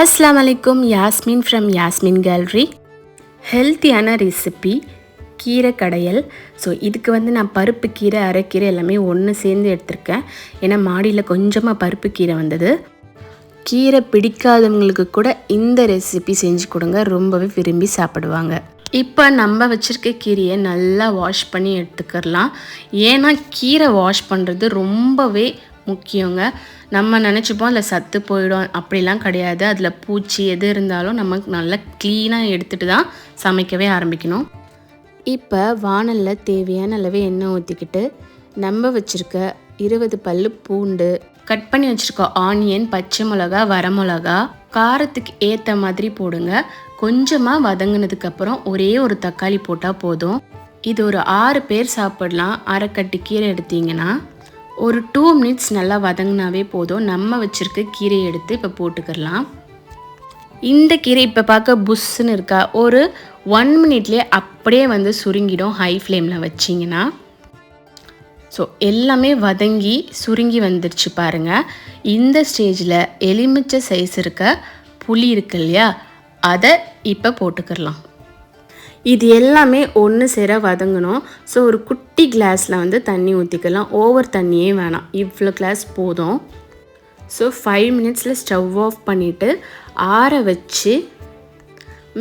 அஸ்லாம் அலைக்கும் Yasmin from Yasmin gallery ஹெல்த்தியான ரெசிபி கீரை கடையல். ஸோ இதுக்கு வந்து நான் பருப்பு கீரை அரைக்கீரை எல்லாமே ஒன்று சேர்ந்து எடுத்திருக்கேன். ஏன்னா மாடியில் கொஞ்சமாக பருப்பு கீரை வந்தது. கீரை பிடிக்காதவங்களுக்கு கூட இந்த ரெசிபி செஞ்சு கொடுங்க. ரொம்பவே விரும்பி சாப்பிடுவாங்க. இப்போ நம்ம வச்சுருக்க கீரையை நல்லா வாஷ் பண்ணி எடுத்துக்கிறலாம். ஏன்னா கீரை வாஷ் பண்ணுறது ரொம்பவே முக்கியங்க. நம்ம நினச்சிப்போம் அதில் சத்து போயிடும் அப்படிலாம் கிடையாது. அதில் பூச்சி எது இருந்தாலும் நமக்கு நல்லா க்ளீனாக எடுத்துகிட்டு தான் சமைக்கவே ஆரம்பிக்கணும். இப்போ வானலில் தேவையான அளவு எண்ணெய் ஊற்றிக்கிட்டு நம்ம வச்சுருக்க இருபது பல்லு பூண்டு கட் பண்ணி வச்சுருக்க ஆனியன் பச்சை மிளகா வரமிளகா காரத்துக்கு ஏற்ற மாதிரி போடுங்க. கொஞ்சமாக வதங்கினதுக்கப்புறம் ஒரே ஒரு தக்காளி போட்டால் போதும். இது ஒரு ஆறு பேர் சாப்பிடலாம். அரைக்கட்டு கீரை எடுத்தீங்கன்னா ஒரு டூ மினிட்ஸ் நல்லா வதங்கினாவே போதும். நம்ம வச்சுருக்க கீரையை எடுத்து இப்போ போட்டுக்கிறலாம் இந்த கீரை இப்போ பார்க்க புஷ்ஷுன்னு இருக்கா? ஒரு ஒன் மினிட்லேயே அப்படியே வந்து சுருங்கிடும் ஹை ஃப்ளேமில் வச்சிங்கன்னா. ஸோ எல்லாமே வதங்கி சுருங்கி வந்துருச்சு பாருங்கள் இந்த ஸ்டேஜில் எலுமிச்சை சைஸ் இருக்க புளி இருக்கு இல்லையா? அதை இப்போ போட்டுக்கிடலாம் இது எல்லாமே ஒன்று சேர வதங்கணும். ஸோ ஒரு குட்டி கிளாஸில் வந்து தண்ணி ஊற்றிக்கலாம் ஓவர் தண்ணியே வேணாம். இவ்வளோ கிளாஸ் போதும். ஸோ ஃபைவ் மினிட்ஸில் ஸ்டவ் ஆஃப் பண்ணிவிட்டு ஆற வச்சு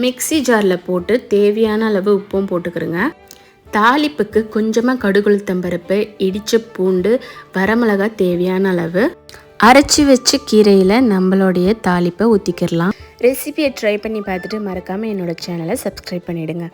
மிக்ஸி ஜாரில் போட்டு தேவையான அளவு உப்பும் போட்டுக்கிறோங்க. தாளிப்புக்கு கொஞ்சமாக கடுகுளுத்தம்பருப்பு இடித்த பூண்டு வரமிளகா தேவையான அளவு. அரைச்சி வச்ச கீரையில் நம்மளுடைய தாளிப்பை ஊற்றிக்கிடலாம் ரெசிபியை ட்ரை பண்ணி பார்த்துட்டு மறக்காமல் என்னோடய சேனலை சப்ஸ்கிரைப் பண்ணிவிடுங்க